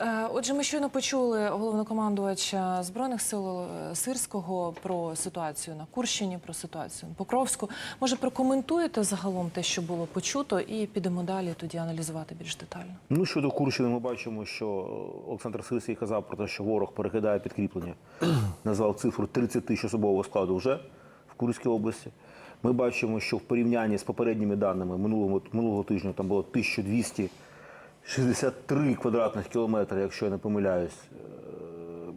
Е, Отже, ми щойно почули головнокомандувача збройних сил е, Сирського про ситуацію на Курщині, про ситуацію на Покровську. Може, прокоментуєте загалом те, що було почуто, і підемо далі тоді аналізувати більш детально. Ну, щодо Курщини, ми бачимо, що Олександр Сирський казав про те, що ворог перекидає підкріплення. Назвав цифру 30 тисяч особового складу вже в Курській області. Ми бачимо, що в порівнянні з попередніми даними минулого, минулого тижня там було 1263 квадратних кілометри, якщо я не помиляюсь, е,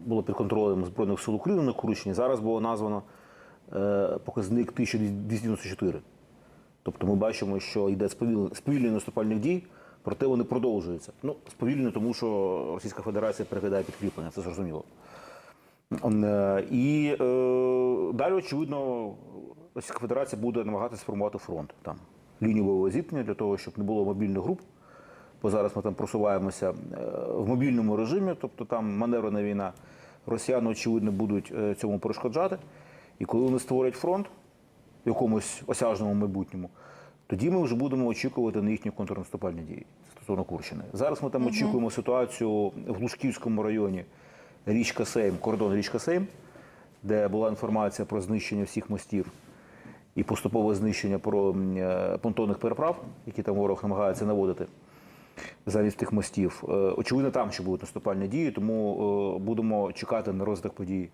було під контролем Збройних сил України на Курщині. Зараз було названо е, показник 1294. Тобто ми бачимо, що йде сповільнення наступальних дій, проте вони продовжуються. Ну, сповільнення, тому що Російська Федерація перекидає підкріплення, це зрозуміло. Е, І е, далі, очевидно, Російська Федерація буде намагатися сформувати фронт там лінію бойового зіткнення для того, щоб не було мобільних груп. Бо зараз ми там просуваємося е, в мобільному режимі, тобто там маневрена війна. Росіяни, очевидно, будуть е, цьому перешкоджати. І коли вони створять фронт в якомусь осяжному майбутньому, тоді ми вже будемо очікувати на їхні контрнаступальні дії стосовно Курщини. Зараз ми там очікуємо ситуацію в Глушківському районі річка Сейм, кордон річка Сейм, де була інформація про знищення всіх мостів і поступове знищення про е, понтонних переправ, які там ворог намагається наводити замість тих мостів. Е, Очевидно, там ще будуть наступальні дії, тому е, будемо чекати на розвиток подій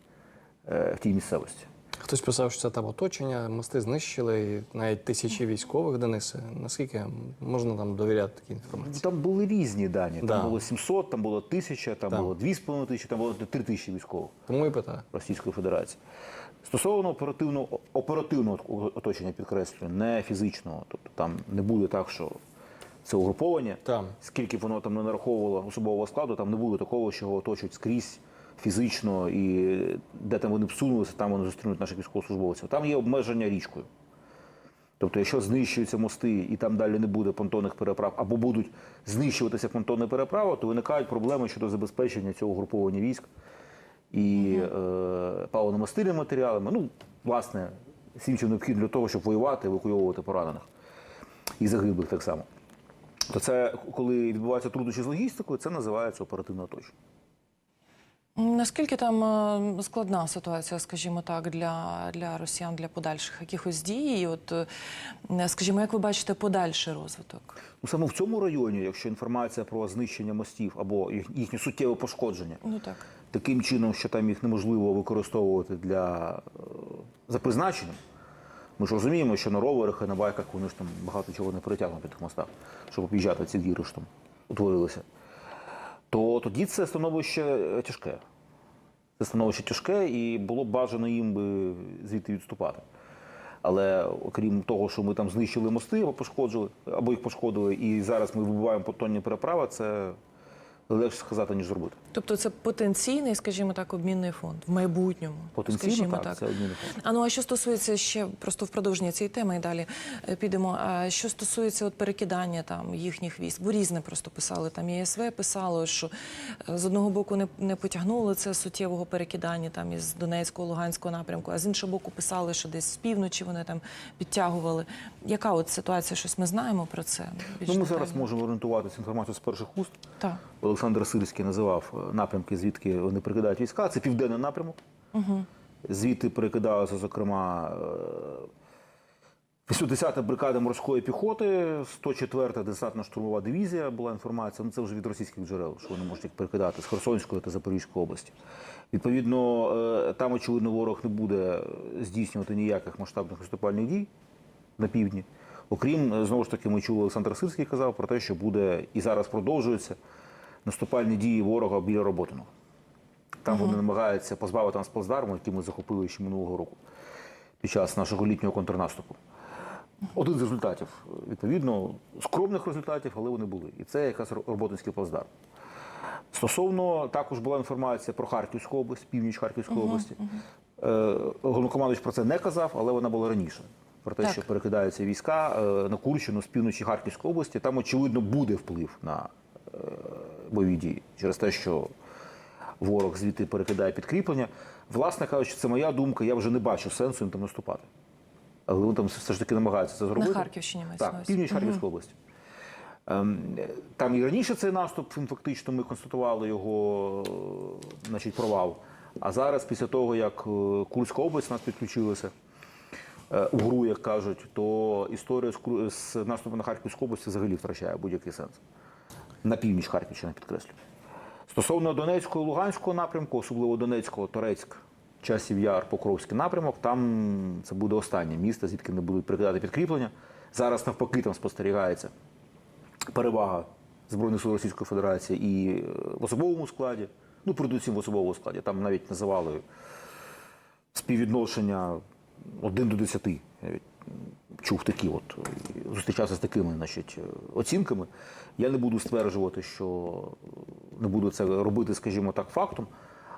е, в тій місцевості. Хтось писав, що це там оточення, мости знищили, і навіть тисячі військових Денисе. Наскільки можна там довіряти такій інформації? Там були різні дані. Там Да. було 700, там було 1000, там Так. було 2,5 тисячі, там було 3 тисячі військових Тому і питаю. Російської Федерації. Стосовно оперативного, оперативного оточення, підкреслюю, не фізичного. Тобто там не буде так, що це угруповання. Там. Скільки б воно там не нараховувало особового складу, там не буде такого, що його оточують скрізь фізично, і де там вони б сунулися, там вони зустрінуть наших військовослужбовців. Там є обмеження річкою. Тобто, якщо знищуються мости і там далі не буде понтонних переправ, або будуть знищуватися понтонні переправи, то виникають проблеми щодо забезпечення цього угруповання військ і е, паливно-мастильними матеріалами. Ну, власне, всім, чим необхідно для того, щоб воювати, евакуйовувати поранених і загиблих так само. То це, коли відбуваються труднощі з логістикою, це називається оперативне оточення. Наскільки там е, складна ситуація, скажімо так, для, для росіян для подальших якихось дій? І от, е, скажімо, як ви бачите подальший розвиток? Ну, саме в цьому районі, якщо інформація про знищення мостів або їхнє суттєве пошкодження, Ну так. таким чином, що там їх неможливо використовувати для е, за призначенням. Ми ж розуміємо, що на роверах і на байках вони ж там багато чого не перетягнуть по тих мостах, щоб об'їжджати ці діри, що там утворилися. То тоді це становище тяжке. Це становище тяжке, і було б бажано їм би звідти відступати. Але окрім того, що ми там знищили мости або пошкоджили, або їх пошкодили, і зараз ми вибиваємо понтонні переправи, це легше сказати, ніж зробити. Тобто це потенційний, скажімо так, обмінний фонд в майбутньому. Потенційно скажімо так, це обмінний фонд. А ну а що стосується ще просто в продовження цієї теми і далі е, підемо. А що стосується от перекидання там їхніх військ, бо різне просто писали. Там ЄСВ писало, що е, з одного боку не, не потягнули це суттєвого перекидання там із Донецького, Луганського напрямку, а з іншого боку писали, що десь з півночі вони там підтягували. Яка от ситуація? Щось ми знаємо про це? Ну, ми зараз можемо орієнтуватися інформацію з перших уст. Так. Олександр Сирський називав е, напрямки, звідки вони перекидають війська. Це південний напрямок. Угу. Звідти перекидалися, зокрема, е, 80-та бригада морської піхоти, 104-та десантно-штурмова дивізія була інформація. Ну це вже від російських джерел, що вони можуть їх перекидати з Херсонської та Запорізької області. Відповідно, е, там, очевидно, ворог не буде здійснювати ніяких масштабних наступальних дій на півдні. Окрім, е, знову ж таки, ми чули, Олександр Сирський казав про те, що буде і зараз продовжуються наступальні дії ворога біля Роботиного. Там вони намагаються позбавити нас плацдарму, який ми захопили ще минулого року під час нашого літнього контрнаступу. Один з результатів, відповідно, скромних результатів, але вони були. І це якраз Роботинський плацдарм. Стосовно також була інформація про Харківську область, північ Харківської області. Е, Головнокомандуючий про це не казав, але вона була раніше. Про те, Так. що перекидаються війська е, на Курщину з півночі Харківської області. Там, очевидно, буде вплив на е, бойові дії через те, що ворог звідти перекидає підкріплення. Власне кажучи, це моя думка, я вже не бачу сенсу їм там наступати. Але вони там все ж таки намагаються це зробити. Харківщині мається на Так, увазі. північ Харківської області. Ем, Там і раніше цей наступ, фактично ми констатували його е, значить, провал. А зараз, після того, як Курська область нас підключилася е, у гру, як кажуть, то історія з, наступом на Харківську область взагалі втрачає будь-який сенс. На північ Харківщини, підкреслю. Стосовно Донецького і Луганського напрямку, особливо Донецького, Торецьк, Часів Яр, Покровський напрямок, там це буде останнє місто, звідки не будуть прикидати підкріплення. Зараз навпаки там спостерігається перевага Збройних сил Російської Федерації і е, в особовому складі, ну, передусім в особовому складі. Там навіть називали співвідношення 1 до 10. Я чув такі от, е, зустрічався з такими значить, е, оцінками. Я не буду стверджувати, що не буду це робити, скажімо так, фактом.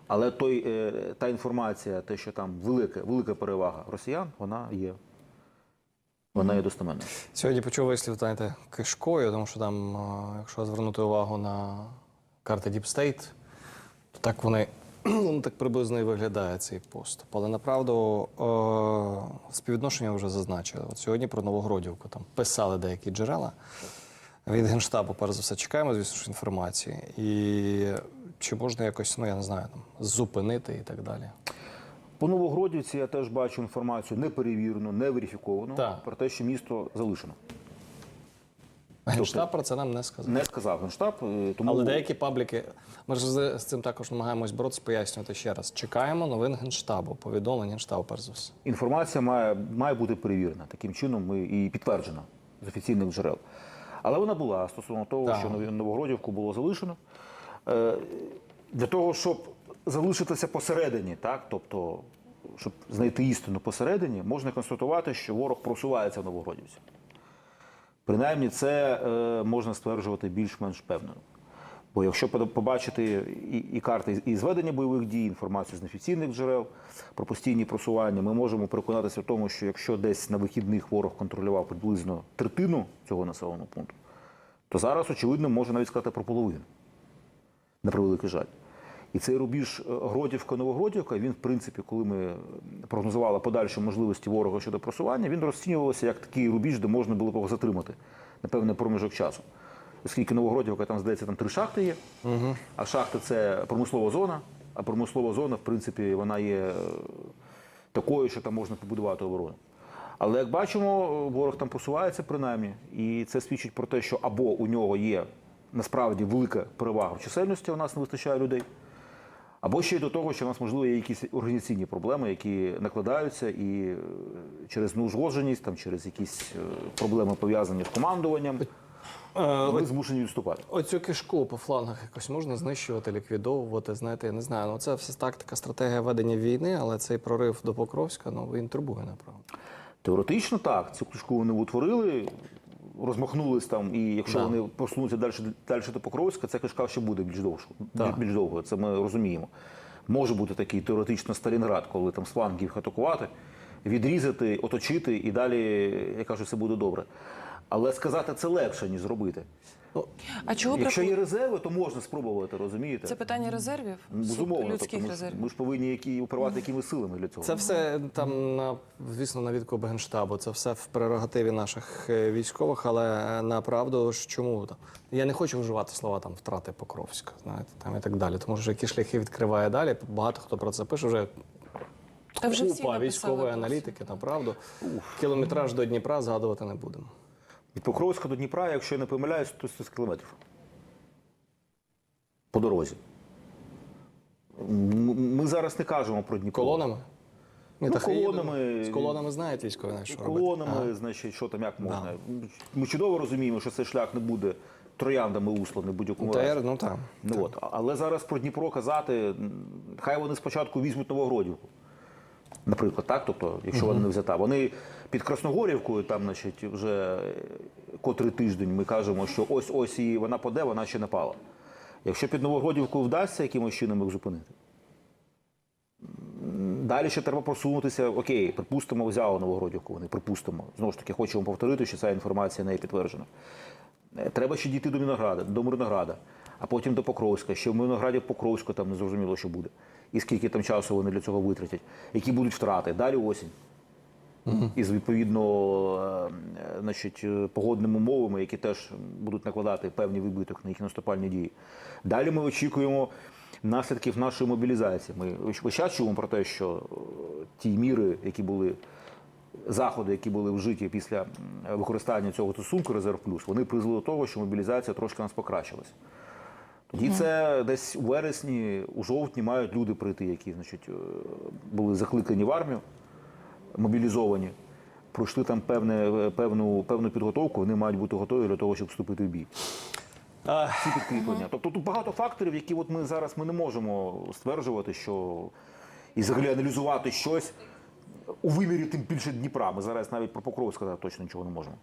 Але той, е, та інформація, те, що там велика, велика перевага росіян, вона є. Вона є достеменною. Сьогодні почув вислів, знаєте, кишкою, тому що там, якщо звернути увагу на карти Deep State, то так вони ну, так приблизно і виглядає цей поступ. Але направду е, співвідношення вже зазначили. От сьогодні про Новогродівку там писали деякі джерела. Від Генштабу, перш за все, чекаємо, звісно ж, інформації. І чи можна якось, ну я не знаю, там, зупинити і так далі. По Новогродівці я теж бачу інформацію неперевірену, неверифіковану Так. про те, що місто залишено. Генштаб про це нам не сказав. Не сказав Генштаб, е, тому Але деякі пабліки, ми ж з з цим також намагаємось боротися, пояснювати ще раз. Чекаємо новин Генштабу, повідомлень Генштабу, перш за все. інформація має, має бути перевірена. Таким чином ми і підтверджена з офіційних джерел. Але вона була стосовно того, Так. що Новогродівку було залишено. Е, Для того, щоб залишитися посередині, так, тобто, щоб знайти істину посередині, можна констатувати, що ворог просувається в Новогродівці. Принаймні, це е, можна стверджувати більш-менш певно. Бо якщо побачити і, і карти і зведення бойових дій, інформацію з неофіційних джерел про постійні просування, ми можемо переконатися в тому, що якщо десь на вихідних ворог контролював приблизно третину цього населеного пункту, то зараз, очевидно, можна навіть сказати про половину. На превеликий жаль. І цей рубіж е, Гродівка-Новогродівка, він, в принципі, коли ми прогнозували подальші можливості ворога щодо просування, він розцінювався як такий рубіж, де можна було б його затримати на певний проміжок часу. Оскільки Новогродівка, там, здається, там три шахти є, а шахти це промислова зона, а промислова зона, в принципі, вона є е, такою, що там можна побудувати оборону. Але як бачимо, ворог там просувається принаймні, і це свідчить про те, що або у нього є насправді велика перевага в чисельності, у нас не вистачає людей, або ще й до того, що у нас можливо є якісь організаційні проблеми, які накладаються, і е, через неузгодженість, там через якісь е, проблеми пов'язані з командуванням, ми змушені відступати. Оцю кишку по флангах якось можна знищувати, ліквідовувати. Знаєте, я не знаю. Ну це все тактика, стратегія ведення війни, але цей прорив до Покровська ну він турбує направду. Теоретично так, цю книжку вони утворили, розмахнулись там, і якщо Да. вони просунуться далі, далі до Покровська, ця кишка ще буде більш довго. Да. Більш довго, це ми розуміємо. Може бути такий теоретично Сталінград, коли там з флангів атакувати, відрізати, оточити і далі, я кажу, все буде добре. Але сказати це легше, ніж зробити. А чого Якщо бракує? є резерви, то можна спробувати, розумієте? Це питання резервів? Ну, Безумовно, людських тобто ми, резервів. ми ж повинні які, оперувати якими силами для цього. Це все там на звісно на відкуп генштабу. Це все в прерогативі наших е, військових, але направду ж чому там я не хочу вживати слова там втрати Покровська, знаєте, там і так далі. Тому що які шляхи відкриває далі. Багато хто про це пише вже. Та вже Купа військової аналітики, направду. Кілометраж до Дніпра згадувати не будемо. Від Покровська до Дніпра, якщо я не помиляюсь, то 100 кілометрів. По дорозі. Ми зараз не кажемо про Дніпро. Колонами? Ні, Ну, колонами. З колонами знають військові наші. Колонами, робити. значить, що там, як можна. Ми чудово розуміємо, що цей шлях не буде трояндами усланий будь-якому. Та, разі. ну так. Ну, от. Але зараз про Дніпро казати, хай вони спочатку візьмуть Новогродівку. Наприклад, так? Тобто, якщо вона не взята. Вони під Красногорівкою, там, значить, вже е, котрий тиждень ми кажемо, що ось ось і вона паде, вона ще не пала. Якщо під Новогродівкою вдасться якимось чином їх зупинити. Далі ще треба просунутися. Окей, припустимо, взяли Новогродівку. Вони припустимо. Знову ж таки, хочемо повторити, що ця інформація не є підтверджена. Е, Треба ще дійти до Мінограда, до Мирнограда, а потім до Покровська. Ще в Мирнограді Покровську там не зрозуміло, що буде. І скільки там часу вони для цього витратять, які будуть втрати. Далі осінь. із відповідно е, е, значить, е, погодними умовами, які теж будуть накладати певний вибиток на їхні наступальні дії. Далі ми очікуємо наслідків нашої мобілізації. Ми час чуємо про те, що ті міри, які були заходи, які були вжиті після використання цього стосунку резерв плюс, вони призвели до того, що мобілізація трошки у нас покращилась. Тоді це десь у вересні, у жовтні мають люди прийти, які значить, е, були закликані в армію, мобілізовані, пройшли там певне, е, певну, певну підготовку, вони мають бути готові для того, щоб вступити в бій. Ці підкріплення. Тобто тут багато факторів, які от ми зараз ми не можемо стверджувати, що і взагалі аналізувати щось у вимірі тим більше Дніпра. Ми зараз навіть про Покров сказати точно нічого не можемо.